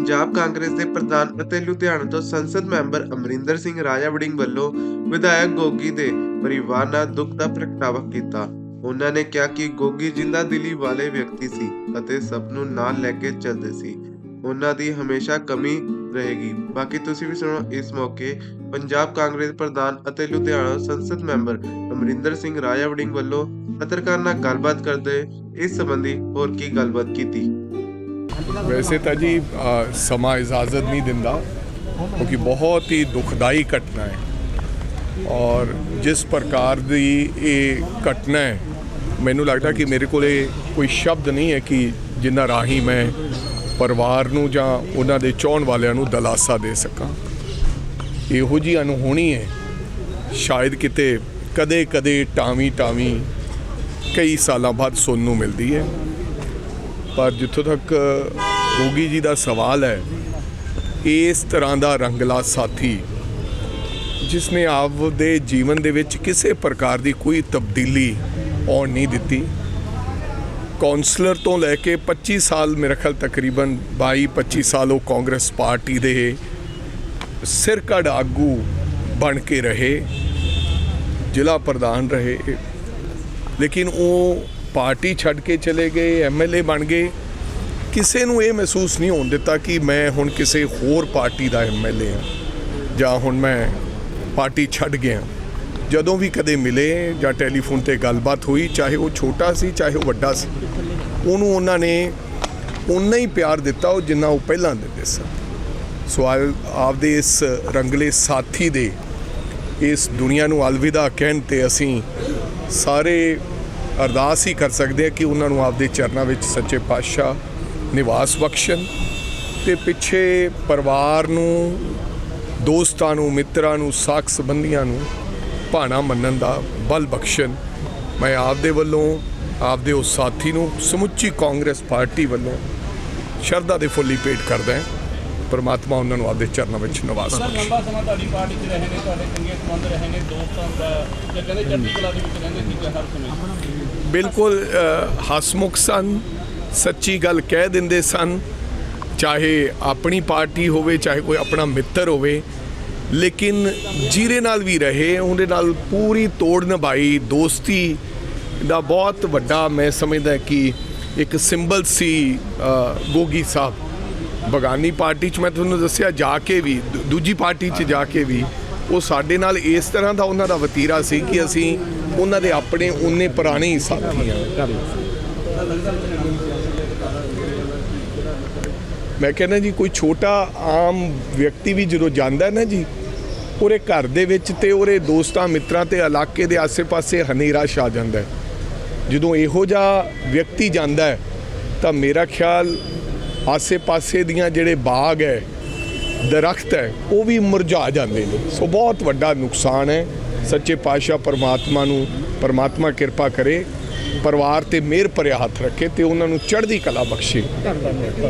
ਪੰਜਾਬ ਕਾਂਗਰਸ ਦੇ ਪ੍ਰਧਾਨ ਅਤੇ ਲੁਧਿਆਣਾ ਤੋਂ ਸੰਸਦ ਮੈਂਬਰ ਅਮਰਿੰਦਰ ਸਿੰਘ ਰਾਜਾ ਵੜਿੰਗ ਵੱਲੋਂ ਵਿਧਾਇਕ ਗੋਗੀ ਦੇ ਪਰਿਵਾਰ ਨਾਲ ਦੁੱਖ ਦਾ ਪ੍ਰਗਟਾਵਾ ਕੀਤਾ। ਉਹਨਾਂ ਨੇ ਕਿਹਾ ਕਿ ਗੋਗੀ ਜਿੰਦਾ ਦਿਲੀ ਵਾਲੇ ਵਿਅਕਤੀ ਸੀ ਅਤੇ ਸਭ ਨੂੰ ਨਾਲ ਲੈ ਕੇ ਚੱਲਦੇ ਸੀ। ਉਹਨਾਂ ਦੀ ਹਮੇਸ਼ਾ ਕਮੀ ਰਹੇਗੀ। ਬਾਕੀ ਤੁਸੀਂ ਵੀ ਸੁਣੋ ਇਸ ਮੌਕੇ ਪੰਜਾਬ ਕਾਂਗਰਸ ਪ੍ਰਧਾਨ ਅਤੇ ਲੁਧਿਆਣਾ ਸੰਸਦ ਮੈਂਬਰ ਅਮਰਿੰਦਰ ਸਿੰਘ ਰਾਜਾ ਵੜਿੰਗ ਵੱਲੋਂ ਪੱਤਰਕਾਰ ਨਾਲ ਗੱਲਬਾਤ ਕਰਦੇ ਇਸ ਸੰਬੰਧੀ ਹੋਰ ਕੀ ਗੱਲਬਾਤ ਕੀਤੀ। ਵੈਸੇ ਤਾਂ ਜੀ ਸਮਾਂ ਇਜਾਜ਼ਤ ਨਹੀਂ ਦਿੰਦਾ, ਕਿਉਂਕਿ ਬਹੁਤ ਹੀ ਦੁਖਦਾਈ ਘਟਨਾ ਹੈ। ਔਰ ਜਿਸ ਪ੍ਰਕਾਰ ਦੀ ਇਹ ਘਟਨਾ ਹੈ, ਮੈਨੂੰ ਲੱਗਦਾ ਕਿ ਮੇਰੇ ਕੋਲੇ ਕੋਈ ਸ਼ਬਦ ਨਹੀਂ ਹੈ ਕਿ ਜਿੰਨਾ ਰਾਹੀਂ ਮੈਂ ਪਰਿਵਾਰ ਨੂੰ ਜਾਂ ਉਹਨਾਂ ਦੇ ਚਾਹਣ ਵਾਲਿਆਂ ਨੂੰ ਦਲਾਸਾ ਦੇ ਸਕਾਂ। ਇਹੋ ਜੀ ਅਨਹੋਣੀ ਹੈ, ਸ਼ਾਇਦ ਕਿਤੇ ਕਦੇ ਕਦੇ ਟਾਵੀਂ ਟਾਵੀ ਕਈ ਸਾਲਾਂ ਬਾਅਦ ਸੁਣਨ ਨੂੰ ਮਿਲਦੀ ਹੈ। ਪਰ ਜਿੱਥੋਂ ਤੱਕ ਗੋਗੀ ਜੀ ਦਾ ਸਵਾਲ ਹੈ, ਇਸ ਤਰ੍ਹਾਂ ਦਾ ਰੰਗਲਾ ਸਾਥੀ ਜਿਸ ਨੇ ਆਪ ਦੇ ਜੀਵਨ ਦੇ ਵਿੱਚ ਕਿਸੇ ਪ੍ਰਕਾਰ ਦੀ ਕੋਈ ਤਬਦੀਲੀ ਆਉਣ ਨਹੀਂ ਦਿੱਤੀ। ਕਾਉਂਸਲਰ ਤੋਂ ਲੈ ਕੇ 25 ਸਾਲ ਮੇਰੇ ਖਿਆਲ ਤਕਰੀਬਨ 22 25 ਸਾਲ ਉਹ ਕਾਂਗਰਸ ਪਾਰਟੀ ਦੇ ਸਿਰਕੜ ਆਗੂ ਬਣ ਕੇ ਰਹੇ, ਜ਼ਿਲ੍ਹਾ ਪ੍ਰਧਾਨ ਰਹੇ। ਲੇਕਿਨ ਉਹ ਪਾਰਟੀ ਛੱਡ ਕੇ ਚਲੇ ਗਏ ਐਮਐਲਏ ਬਣ ਗਏ। ਕਿਸੇ ਨੂੰ ਇਹ ਮਹਿਸੂਸ ਨਹੀਂ ਹੋਣ ਦਿੱਤਾ ਕਿ ਮੈਂ ਹੁਣ ਕਿਸੇ ਹੋਰ ਪਾਰਟੀ ਦਾ ਐਮਐਲਏ ਹਾਂ ਜਾਂ ਹੁਣ ਮੈਂ ਪਾਰਟੀ ਛੱਡ ਗਿਆ ਜਦੋਂ ਵੀ ਕਦੇ ਮਿਲੇ ਜਾਂ ਟੈਲੀਫੋਨ ਤੇ ਗੱਲਬਾਤ ਹੋਈ, ਚਾਹੇ ਉਹ ਛੋਟਾ ਸੀ, ਚਾਹੇ ਉਹ ਵੱਡਾ ਸੀ, ਉਹਨੂੰ ਉਹਨਾਂ ਨੇ ਉਨਾ ਹੀ ਪਿਆਰ ਦਿੱਤਾ, ਉਹ ਜਿੰਨਾ ਉਹ ਪਹਿਲਾਂ ਦਿੰਦੇ ਸਨ। ਸੋ ਆ- ਆਪਦੇ ਇਸ ਰੰਗਲੇ ਸਾਥੀ ਦੇ ਇਸ ਦੁਨੀਆ ਨੂੰ ਅਲਵਿਦਾ ਕਹਿਣ ਤੇ ਅਸੀਂ ਸਾਰੇ ਅਰਦਾਸ ਹੀ ਕਰ ਸਕਦੇ ਹਾਂ ਕਿ ਉਹਨਾਂ ਨੂੰ ਆਪਦੇ ਚਰਨਾਂ ਵਿੱਚ ਸੱਚੇ ਪਾਤਸ਼ਾਹ ਨਿਵਾਸ ਬਖਸ਼ਣ ਤੇ ਪਿੱਛੇ ਪਰਿਵਾਰ ਨੂੰ, ਦੋਸਤਾਂ ਨੂੰ, ਮਿੱਤਰਾਂ ਨੂੰ, ਸਾਖ ਸੰਬੰਧੀਆਂ ਨੂੰ ਭਾਣਾ ਮੰਨਣ ਦਾ ਬਲ ਬਖਸ਼ਣ। ਮੈਂ ਆਪਦੇ ਵੱਲੋਂ, ਆਪਦੇ ਉਸ ਸਾਥੀ ਨੂੰ ਸਮੁੱਚੀ ਕਾਂਗਰਸ ਪਾਰਟੀ ਵੱਲੋਂ ਸ਼ਰਧਾ ਦੇ ਫੁੱਲੀ ਭੇਟ ਕਰਦਾ ਹਾਂ। ਪਰਮਾਤਮਾ ਉਹਨਾਂ ਨੂੰ ਆਪਦੇ ਚਰਨਾਂ ਵਿੱਚ ਨਿਵਾਸ ਸਰ ਲੰਬਾ ਸਮਾਂ ਤੁਹਾਡੀ ਪਾਰਟੀ 'ਚ ਰਹੇ ਨੇ ਤੁਹਾਡੇ ਚੰਗੇ ਸੰਬੰਧ ਰਹੇ ਨੇ ਦੋਸਤਾਂ ਦਾ ਜਾਂ ਕਹਿੰਦੇ ਚੜ੍ਹਦੀ ਕਲਾ ਦੇ ਵਿੱਚ ਰਹਿੰਦੇ ਸੀ ਹਰ ਸਮੇਂ। ਬਿਲਕੁਲ ਹਸਮੁਖ ਸਨ ਸੱਚੀ ਗੱਲ ਕਹਿ ਦਿੰਦੇ ਸਨ ਚਾਹੇ ਆਪਣੀ ਪਾਰਟੀ ਹੋਵੇ ਚਾਹੇ ਕੋਈ ਆਪਣਾ ਮਿੱਤਰ ਹੋਵੇ ਲੇਕਿਨ ਜਿਹਦੇ ਨਾਲ ਵੀ ਰਹੇ ਉਹਦੇ ਨਾਲ ਪੂਰੀ ਤੋੜ ਨਿਭਾਈ ਦੋਸਤੀ ਦਾ ਬਹੁਤ ਵੱਡਾ ਮੈਂ ਸਮਝਦਾ ਕਿ ਇੱਕ ਸਿੰਬਲ ਸੀ ਗੋਗੀ ਸਾਹਿਬ। ਬਗਾਨੀ ਪਾਰਟੀ 'ਚ ਮੈਂ ਤੁਹਾਨੂੰ ਦੱਸਿਆ ਜਾ ਕੇ ਵੀ, ਦੂ- ਦੂਜੀ ਪਾਰਟੀ 'ਚ ਜਾ ਕੇ ਵੀ, ਉਹ ਸਾਡੇ ਨਾਲ ਇਸ ਤਰ੍ਹਾਂ ਦਾ ਉਹਨਾਂ ਦਾ ਵਤੀਰਾ ਸੀ ਕਿ ਅਸੀਂ ਉਹਨਾਂ ਦੇ ਆਪਣੇ ਉਹਨੇ ਪੁਰਾਣੇ ਹੀ ਸਾਥੀ ਹਾਂ। ਮੈਂ ਕਹਿੰਦਾ ਜੀ, ਕੋਈ ਛੋਟਾ ਆਮ ਵਿਅਕਤੀ ਵੀ ਜਦੋਂ ਜਾਂਦਾ ਨਾ ਜੀ ਉਹਦੇ ਘਰ ਦੇ ਵਿੱਚ ਤੇ ਉਹਦੇ ਦੋਸਤਾਂ ਮਿੱਤਰਾਂ ਤੇ ਇਲਾਕੇ ਦੇ ਆਸੇ-ਪਾਸੇ ਹਨੇਰਾ ਛਾ ਜਾਂਦਾ ਜਦੋਂ ਇਹੋ ਜਿਹਾ ਵਿਅਕਤੀ ਜਾਂਦਾ ਤਾਂ ਮੇਰਾ ਖਿਆਲ ਆਸੇ-ਪਾਸੇ ਦੀਆਂ ਜਿਹੜੇ ਬਾਗ ਹੈ, ਦਰਖਤ ਹੈ, ਉਹ ਵੀ ਮੁਰਝਾ ਜਾਂਦੇ ਨੇ। ਸੋ ਬਹੁਤ ਵੱਡਾ ਨੁਕਸਾਨ ਹੈ। ਸੱਚੇ ਪਾਤਸ਼ਾਹ ਪਰਮਾਤਮਾ ਨੂੰ, ਪਰਮਾਤਮਾ ਕਿਰਪਾ ਕਰੇ, ਪਰਿਵਾਰ ਤੇ ਮਿਹਰ ਭਰਿਆ ਹੱਥ ਰੱਖੇ ਤੇ ਉਹਨਾਂ ਨੂੰ ਚੜ੍ਹਦੀ ਕਲਾ ਬਖਸ਼ੇ।